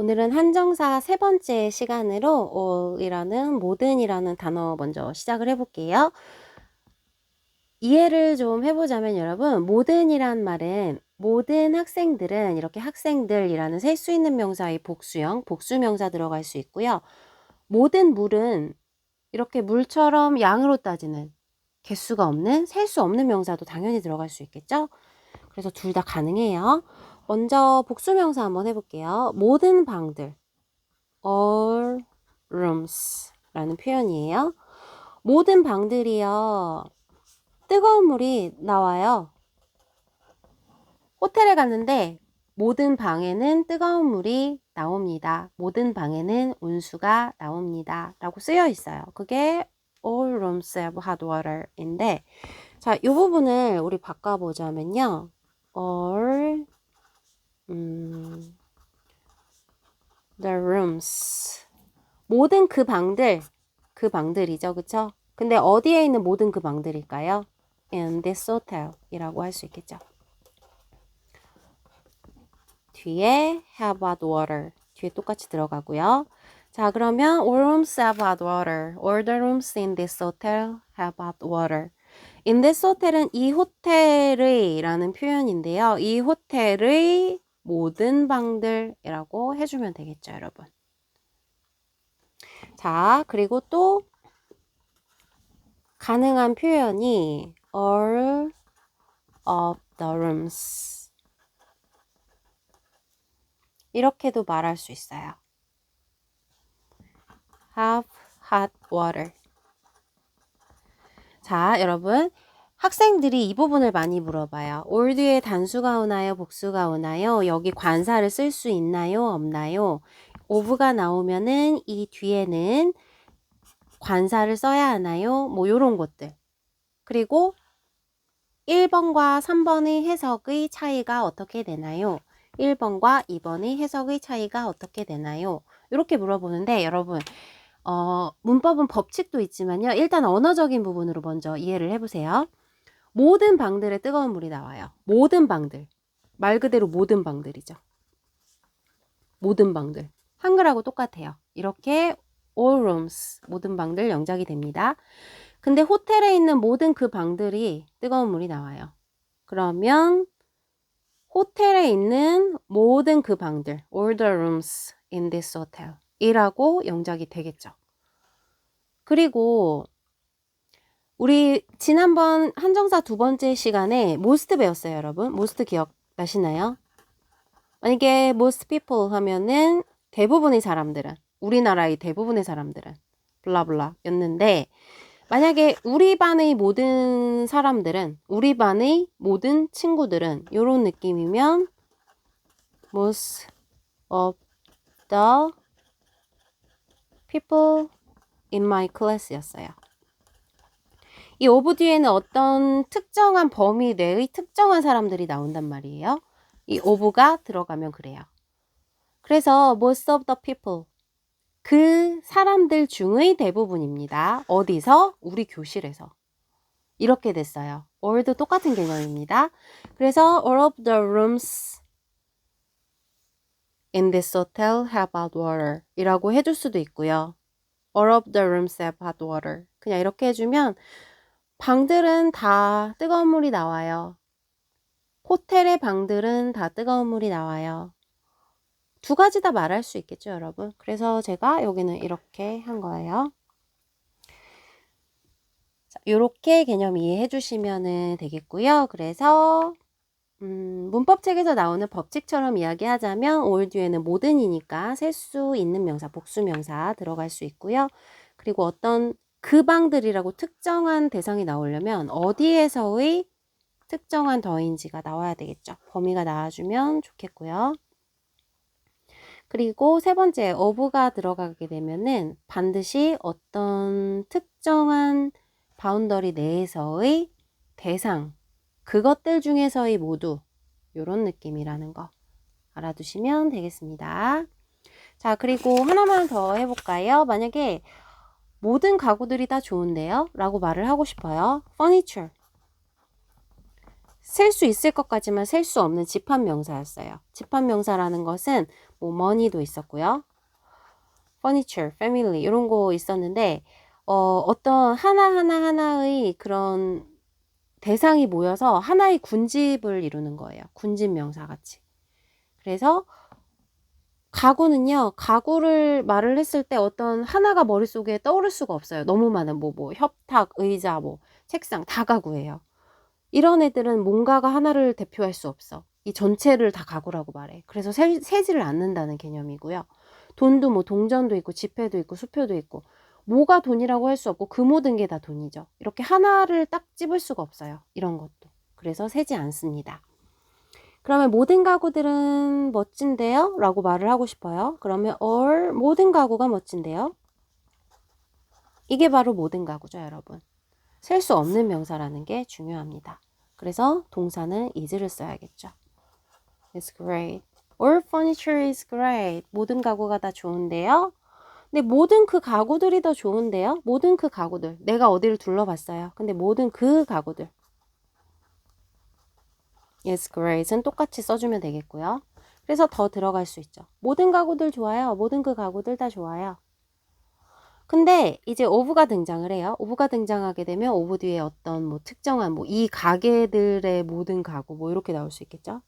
오늘은 한정사 세 번째 시간으로 all이라는 모든이라는 단어 먼저 시작을 해볼게요. 이해를 좀 해보자면 여러분, 모든이란 말은 모든 학생들은 이렇게 학생들이라는 셀 수 있는 명사의 복수형, 복수명사 들어갈 수 있고요. 모든 물은 이렇게 물처럼 양으로 따지는 개수가 없는, 셀 수 없는 명사도 당연히 들어갈 수 있겠죠? 그래서 둘 다 가능해요. 먼저 복수명사 한번 해볼게요. 모든 방들. all rooms 라는 표현이에요. 모든 방들이요. 뜨거운 물이 나와요. 호텔에 갔는데 모든 방에는 뜨거운 물이 나옵니다. 모든 방에는 온수가 나옵니다. 라고 쓰여 있어요. 그게 all rooms have hot water인데 자, 이 부분을 우리 바꿔보자면요. all 음, the rooms 모든 그 방들 그 방들이죠 그쵸 근데 어디에 있는 모든 그 방들일까요 in this hotel 이라고 할 수 있겠죠 뒤에 have hot water 뒤에 똑같이 들어가고요 자 그러면 all rooms have hot water all the rooms in this hotel have hot water in this hotel은 이 호텔의 라는 표현인데요 이 호텔의 모든 방들이라고 해주면 되겠죠, 여러분. 자, 그리고 또 가능한 표현이 all of the rooms 이렇게도 말할 수 있어요. have hot water 자, 여러분 학생들이 이 부분을 많이 물어봐요. 올 뒤에 단수가 오나요? 복수가 오나요? 여기 관사를 쓸 수 있나요? 없나요? 오브가 나오면은 이 뒤에는 관사를 써야 하나요? 뭐 요런 것들. 그리고 1번과 3번의 해석의 차이가 어떻게 되나요? 1번과 2번의 해석의 차이가 어떻게 되나요? 이렇게 물어보는데 여러분 어, 문법은 법칙도 있지만요. 일단 언어적인 부분으로 먼저 이해를 해보세요. 모든 방들에 뜨거운 물이 나와요. 모든 방들. 말 그대로 모든 방들이죠. 모든 방들. 한글하고 똑같아요. 이렇게 all rooms, 모든 방들 영작이 됩니다. 근데 호텔에 있는 모든 그 방들이 뜨거운 물이 나와요. 그러면 호텔에 있는 모든 그 방들, all the rooms in this hotel 이라고 영작이 되겠죠. 그리고 우리 지난번 한정사 두 번째 시간에 most 배웠어요, 여러분. most 기억나시나요? 만약에 most people 하면은 대부분의 사람들은 우리나라의 대부분의 사람들은 블라블라 였는데 만약에 우리 반의 모든 사람들은 우리 반의 모든 친구들은 이런 느낌이면 most of the people in my class 였어요. 이 오브 뒤에는 어떤 특정한 범위 내의 특정한 사람들이 나온단 말이에요. 이 오브가 들어가면 그래요. 그래서 most of the people 그 사람들 중의 대부분입니다. 어디서? 우리 교실에서. 이렇게 됐어요. all도 똑같은 개념입니다. 그래서 all of the rooms in this hotel have hot water 이라고 해줄 수도 있고요. all of the rooms have hot water 그냥 이렇게 해주면 방들은 다 뜨거운 물이 나와요. 호텔의 방들은 다 뜨거운 물이 나와요. 두 가지 다 말할 수 있겠죠, 여러분. 그래서 제가 여기는 이렇게 한 거예요. 자, 이렇게 개념 이해해 주시면 되겠고요. 그래서 음, 문법책에서 나오는 법칙처럼 이야기하자면 올 뒤에는 모든이니까 셀 수 있는 명사, 복수 명사 들어갈 수 있고요. 그리고 어떤 그 방들이라고 특정한 대상이 나오려면 어디에서의 특정한 더인지가 나와야 되겠죠. 범위가 나와주면 좋겠고요. 그리고 세 번째, 어부가 들어가게 되면은 반드시 어떤 특정한 바운더리 내에서의 대상, 그것들 중에서의 모두, 이런 느낌이라는 거 알아두시면 되겠습니다. 자, 그리고 하나만 더 해볼까요? 만약에 모든 가구들이 다 좋은데요? 라고 말을 하고 싶어요. furniture. 셀 수 있을 것 같지만 셀 수 없는 집합명사였어요. 집합명사라는 것은 뭐 money도 있었고요. furniture, family 이런 거 있었는데 어, 어떤 하나하나 하나의 그런 대상이 모여서 하나의 군집을 이루는 거예요. 군집 명사 같이. 그래서 가구는요, 가구를 말을 했을 때 어떤 하나가 머릿속에 떠오를 수가 없어요. 너무 많은 뭐, 뭐, 협탁, 의자, 뭐, 책상, 다 가구예요. 이런 애들은 뭔가가 하나를 대표할 수 없어. 이 전체를 다 가구라고 말해. 그래서 세, 세지를 않는다는 개념이고요. 돈도 뭐 동전도 있고 지폐도 있고 수표도 있고 뭐가 돈이라고 할 수 없고 그 모든 게 다 돈이죠. 이렇게 하나를 딱 집을 수가 없어요. 이런 것도. 그래서 세지 않습니다. 그러면 모든 가구들은 멋진데요? 라고 말을 하고 싶어요. 그러면 all 모든 가구가 멋진데요? 이게 바로 모든 가구죠, 여러분. 셀 수 없는 명사라는 게 중요합니다. 그래서 동사는 is를 써야겠죠. It's great. All furniture is great. 모든 가구가 다 좋은데요? 근데 모든 그 가구들이 더 좋은데요? 모든 그 가구들. 내가 어디를 둘러봤어요. 근데 모든 그 가구들. Yes, great은 똑같이 써주면 되겠고요. 그래서 더 들어갈 수 있죠. 모든 가구들 좋아요. 모든 그 가구들 다 좋아요. 근데 이제 오브가 등장을 해요. 오브가 등장하게 되면 오브 뒤에 어떤 뭐 특정한 뭐 이 가게들의 모든 가구 뭐 이렇게 나올 수 있겠죠.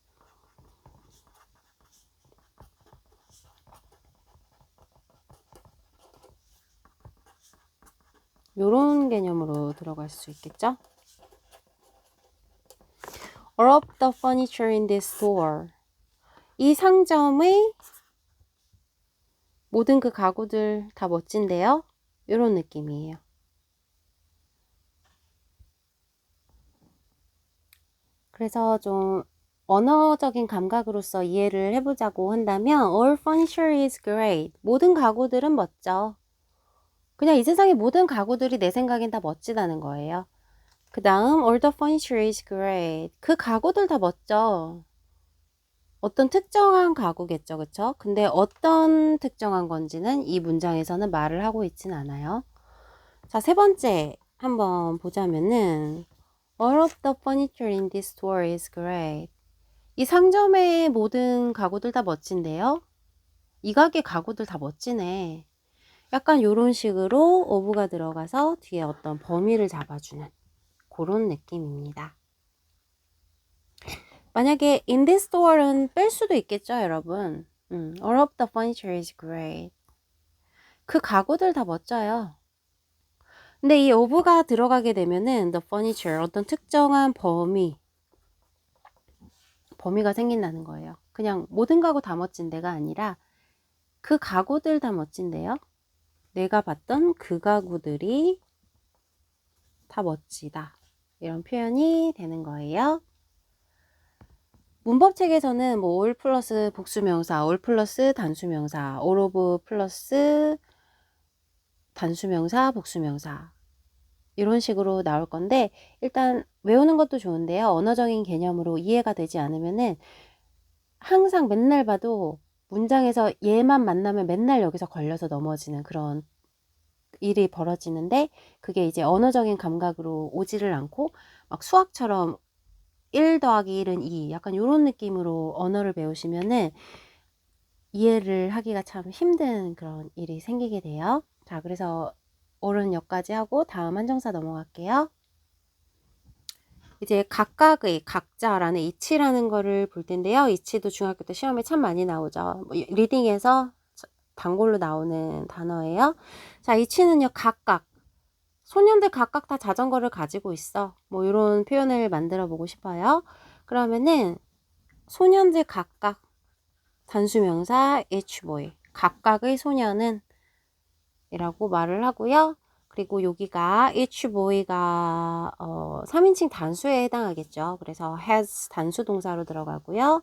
요런 개념으로 들어갈 수 있겠죠. All of the furniture in this store. 이 상점의 모든 그 가구들 다 멋진데요. 이런 느낌이에요. 그래서 좀 언어적인 감각으로서 이해를 해보자고 한다면 All furniture is great. 모든 가구들은 멋져. 그냥 이 세상의 모든 가구들이 내 생각엔 다 멋지다는 거예요. 그 다음 All the furniture is great. 그 가구들 다 멋져. 어떤 특정한 가구겠죠, 그쵸? 근데 어떤 특정한 건지는 이 문장에서는 말을 하고 있진 않아요. 자, 세 번째 한번 보자면은 All of the furniture in this store is great. 이 상점의 모든 가구들 다 멋진데요? 이 가게 가구들 다 멋지네. 약간 이런 식으로 오브가 들어가서 뒤에 어떤 범위를 잡아주는 그런 느낌입니다. 만약에 in this store는 뺄 수도 있겠죠, 여러분. 음, all of the furniture is great. 그 가구들 다 멋져요. 근데 이 of가 들어가게 되면은 the furniture 어떤 특정한 범위 범위가 생긴다는 거예요. 그냥 모든 가구 다 멋진 데가 아니라 그 가구들 다 멋진데요. 내가 봤던 그 가구들이 다 멋지다. 이런 표현이 되는 거예요. 문법책에서는 뭐 all 플러스 복수명사, all 플러스 단수명사, all of 플러스 단수명사, 복수명사 이런 식으로 나올 건데 일단 외우는 것도 좋은데요. 언어적인 개념으로 이해가 되지 않으면은 항상 맨날 봐도 문장에서 얘만 만나면 맨날 여기서 걸려서 넘어지는 그런 일이 벌어지는데 그게 이제 언어적인 감각으로 오지를 않고 막 수학처럼 1 더하기 1은 2 약간 이런 느낌으로 언어를 배우시면은 이해를 하기가 참 힘든 그런 일이 생기게 돼요. 자, 그래서 옳은 여까지 하고 다음 한정사 넘어갈게요. 이제 각각의 각자라는 이치라는 거를 볼 텐데요. 이치도 중학교 때 시험에 참 많이 나오죠. 뭐 리딩에서 단골로 나오는 단어예요. 자, 이치는요. 각각 소년들 각각 다 자전거를 가지고 있어. 뭐 이런 표현을 만들어 보고 싶어요. 그러면은 소년들 각각 단수명사 each boy 각각의 소년은 이라고 말을 하고요. 그리고 여기가 each boy가 어, 3인칭 단수에 해당하겠죠. 그래서 has 단수 동사로 들어가고요.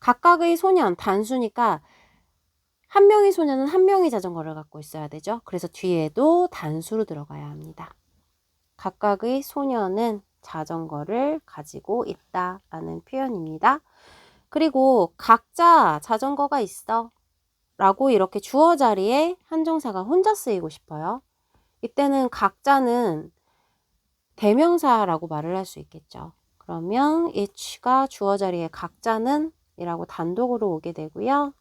각각의 소년 단수니까 한 명의 소년은 한 명의 자전거를 갖고 있어야 되죠. 그래서 뒤에도 단수로 들어가야 합니다. 각각의 소년은 자전거를 가지고 있다 라는 표현입니다. 그리고 각자 자전거가 있어 라고 이렇게 주어 자리에 한정사가 혼자 쓰이고 싶어요. 이때는 각자는 대명사라고 말을 할 수 있겠죠. 그러면 each가 주어 자리에 각자는 이라고 단독으로 오게 되고요.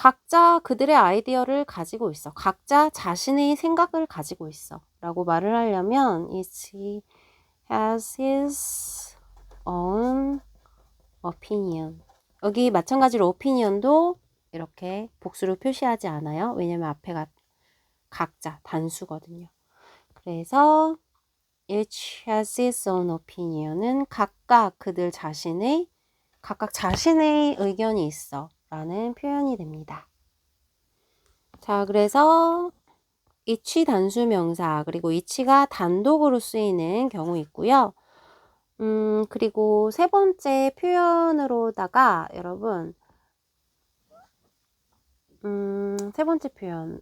각자 그들의 아이디어를 가지고 있어. 각자 자신의 생각을 가지고 있어. 라고 말을 하려면 each has his own opinion. 여기 마찬가지로 opinion도 이렇게 복수로 표시하지 않아요. 왜냐면 앞에가 각자 단수거든요. 그래서 each has its own opinion은 각각 그들 자신의 각각 자신의 의견이 있어 라는 표현이 됩니다. 자, 그래서 each 단수 명사 그리고 each가 단독으로 쓰이는 경우 있고요. 음, 그리고 세 번째 표현으로다가 여러분 음, 세 번째 표현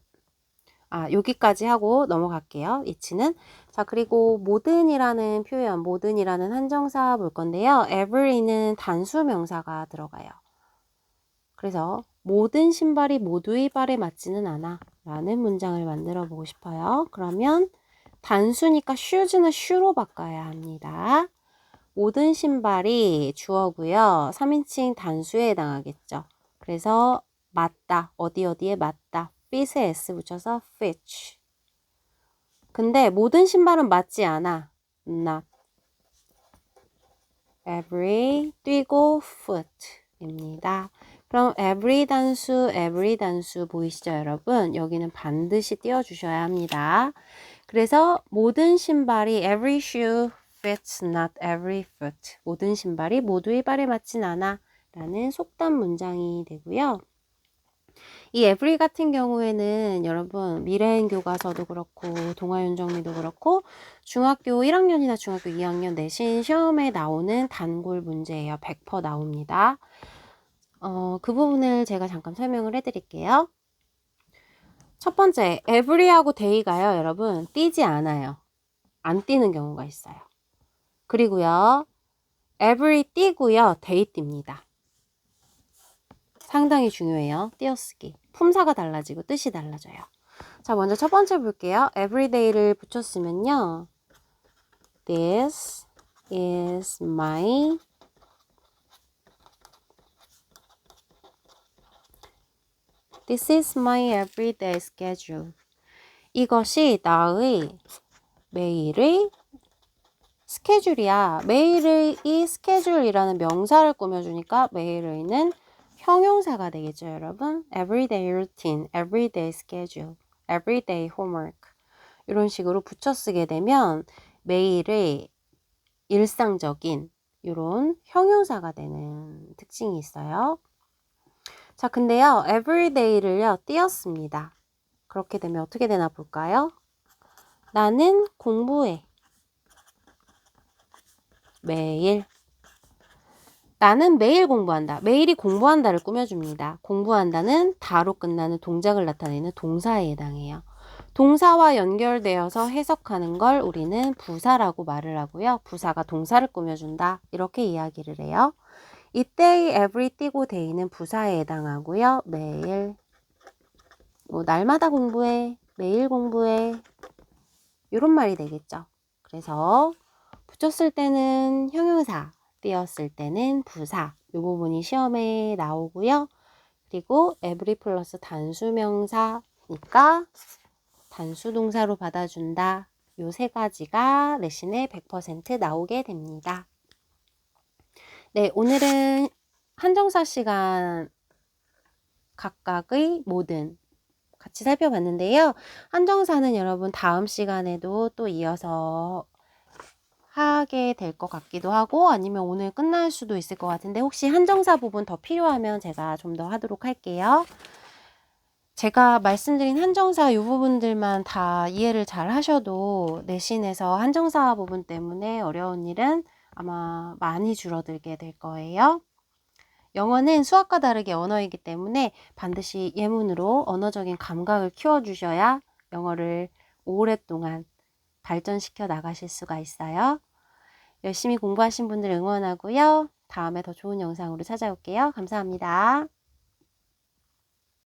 아, 여기까지 하고 넘어갈게요. 이치는. 자, 그리고 모든이라는 표현, 모든이라는 한정사 볼 건데요. every는 단수 명사가 들어가요. 그래서 모든 신발이 모두의 발에 맞지는 않아 라는 문장을 만들어 보고 싶어요. 그러면 단수니까 shoes는 shoe로 바꿔야 합니다. 모든 신발이 주어고요. 3인칭 단수에 해당하겠죠. 그래서 맞다, 어디 어디에 맞다, fit에 s 붙여서 fit. 근데 모든 신발은 맞지 않아. not. every 뛰고 foot입니다. 그럼 every 단수, every 단수 보이시죠, 여러분? 여기는 반드시 띄워주셔야 합니다. 그래서 모든 신발이 every shoe fits not every foot. 모든 신발이 모두의 발에 맞진 않아. 라는 속담 문장이 되고요. 이 에브리 같은 경우에는 여러분 미래행 교과서도 그렇고 동아윤정리도 그렇고 중학교 1학년이나 중학교 2학년 내신 시험에 나오는 단골 문제예요. 100% 나옵니다. 어, 그 부분을 제가 잠깐 설명을 해드릴게요. 첫 번째, every하고 day가요, 여러분, 띄지 않아요. 안 띄는 경우가 있어요. 그리고요, every 띄고요, day 띱니다. 상당히 중요해요. 띄어쓰기. 품사가 달라지고 뜻이 달라져요. 자, 먼저 첫 번째 볼게요. everyday를 붙였으면요. This is my This is my everyday schedule. 이것이 나의 매일의 스케줄이야. 매일의 이 스케줄이라는 명사를 꾸며주니까 매일의는 형용사가 되겠죠, 여러분. everyday routine, everyday schedule, everyday homework 이런 식으로 붙여 쓰게 되면 매일의 일상적인 이런 형용사가 되는 특징이 있어요. 자, 근데요, everyday를요, 띄었습니다. 그렇게 되면 어떻게 되나 볼까요? 나는 공부해. 매일 나는 매일 공부한다. 매일이 공부한다를 꾸며줍니다. 공부한다는 다로 끝나는 동작을 나타내는 동사에 해당해요. 동사와 연결되어서 해석하는 걸 우리는 부사라고 말을 하고요. 부사가 동사를 꾸며준다. 이렇게 이야기를 해요. 이때의 every 띄고 day는 부사에 해당하고요. 매일, 뭐 날마다 공부해, 매일 공부해 이런 말이 되겠죠. 그래서 붙였을 때는 형용사, 띄었을 때는 부사 이 부분이 시험에 나오고요. 그리고 every 플러스 단수명사니까 단수동사로 받아준다. 요 세 가지가 내신에 100% 나오게 됩니다. 네, 오늘은 한정사 시간 각각의 모든 같이 살펴봤는데요. 한정사는 여러분 다음 시간에도 또 이어서 하게 될 것 같기도 하고 아니면 오늘 끝날 수도 있을 것 같은데 혹시 한정사 부분 더 필요하면 제가 좀 더 하도록 할게요. 제가 말씀드린 한정사 이 부분들만 다 이해를 잘 하셔도 내신에서 한정사 부분 때문에 어려운 일은 아마 많이 줄어들게 될 거예요. 영어는 수학과 다르게 언어이기 때문에 반드시 예문으로 언어적인 감각을 키워주셔야 영어를 오랫동안 발전시켜 나가실 수가 있어요. 열심히 공부하신 분들 응원하고요. 다음에 더 좋은 영상으로 찾아올게요. 감사합니다.